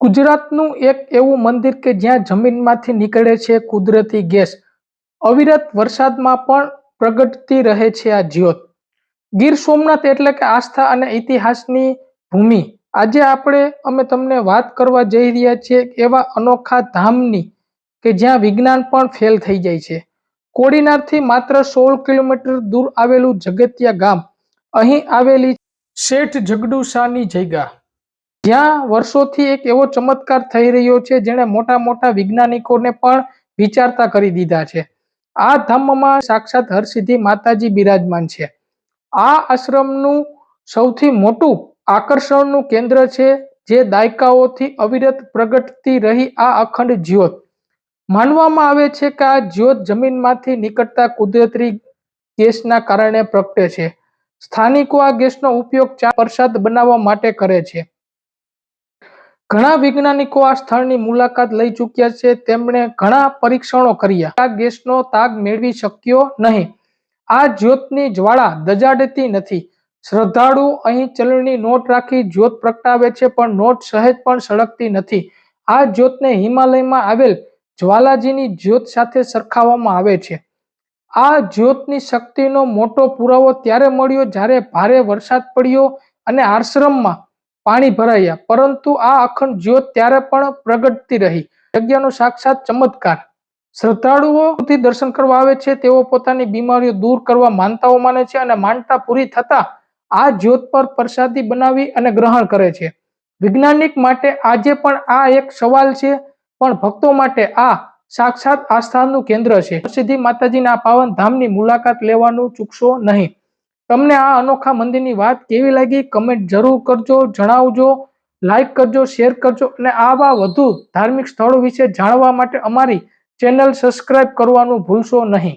ગુજરાતનું એક એવું મંદિર કે જ્યાં જમીનમાંથી નીકળે છે કુદરતી ગેસ. અવિરત વરસાદમાં પણ પ્રગટતી રહે છે આ જ્યોત. ગીર સોમનાથ એટલે કે આસ્થા અને ઇતિહાસની ભૂમિ. આજે આપણે, અમે તમને વાત કરવા જઈ રહ્યા છીએ એવા અનોખા ધામની કે જ્યાં વિજ્ઞાન પણ ફેલ થઈ જાય છે. કોડીનારથી માત્ર સોળ કિલોમીટર દૂર આવેલું જગતિયા ગામ. અહીં આવેલી શેઠ જગડુ જગ્યા. જ્યાં વર્ષોથી એક એવો ચમત્કાર થઈ રહ્યો છે, જેણે મોટા મોટા વૈજ્ઞાનિકોને પણ વિચારતા કરી દીધા છે. આ ધામમાં સાક્ષાત હરસિદ્ધિ માતાજી બિરાજમાન છે. આ આશ્રમનું સૌથી મોટું આકર્ષણનું કેન્દ્ર છે, જે દાયકાઓથી અવિરત પ્રગટતી રહી આ અખંડ જ્યોત. માનવામાં આવે છે કે આ જ્યોત જમીનમાંથી નીકળતા કુદરતી ગેસના કારણે પ્રગટે છે. સ્થાનિકો આ ગેસનો ઉપયોગ ચા, પ્રસાદ બનાવવા માટે કરે છે. ઘણા વૈજ્ઞાનિકો આ સ્થળની મુલાકાત લઈ ચૂક્યા છે. તેમણે ઘણા પરીક્ષણો કર્યા. આ ગેસનો તાગ મેળવી શક્યો નહીં. આ જ્યોતની જ્વાળા દજાડતી નથી. શ્રદ્ધાળુ અહીં ચલણી નોટ રાખી જ્યોત પ્રગટાવે છે, પણ નોટ સહેજ પણ સળગતી નથી. આ જ્યોતને હિમાલયમાં આવેલ જ્વાલાજીની જ્યોત સાથે સરખાવવામાં આવે છે. આ જ્યોતની શક્તિનો મોટો પુરાવો ત્યારે મળ્યો જ્યારે ભારે વરસાદ પડ્યો અને આશ્રમમાં પાણી ભરાયા. પરંતુ આ અખંડ જ્યોત ત્યારે પણ પ્રગટતી રહી. જગ્યાનો સાક્ષાત ચમત્કાર. શ્રદ્ધાળુઓ દર્શન કરવા આવે છે, તેઓ પોતાની બીમારીઓ દૂર કરવા માનતાઓ માને છે અને માનતા પૂરી થતા આ જ્યોત પર પ્રસાદી બનાવી અને ગ્રહણ કરે છે. વૈજ્ઞાનિક માટે આજે પણ આ એક સવાલ છે, પણ ભક્તો માટે આ સાક્ષાત આસ્થાનું કેન્દ્ર છે. સિદ્ધિ માતાજીના પાવન ધામની મુલાકાત લેવાનું ચૂકશો નહીં. તમને આ અનોખા મંદિરની વાત કેવી લાગી? કમેન્ટ જરૂર કરજો, જણાવજો લાઈક કરજો શેર કરજો અને આવા વધુ ધાર્મિક સ્થળો વિશે જાણવા માટે અમારી ચેનલ સબસ્ક્રાઇબ કરવાનું ભૂલશો નહીં.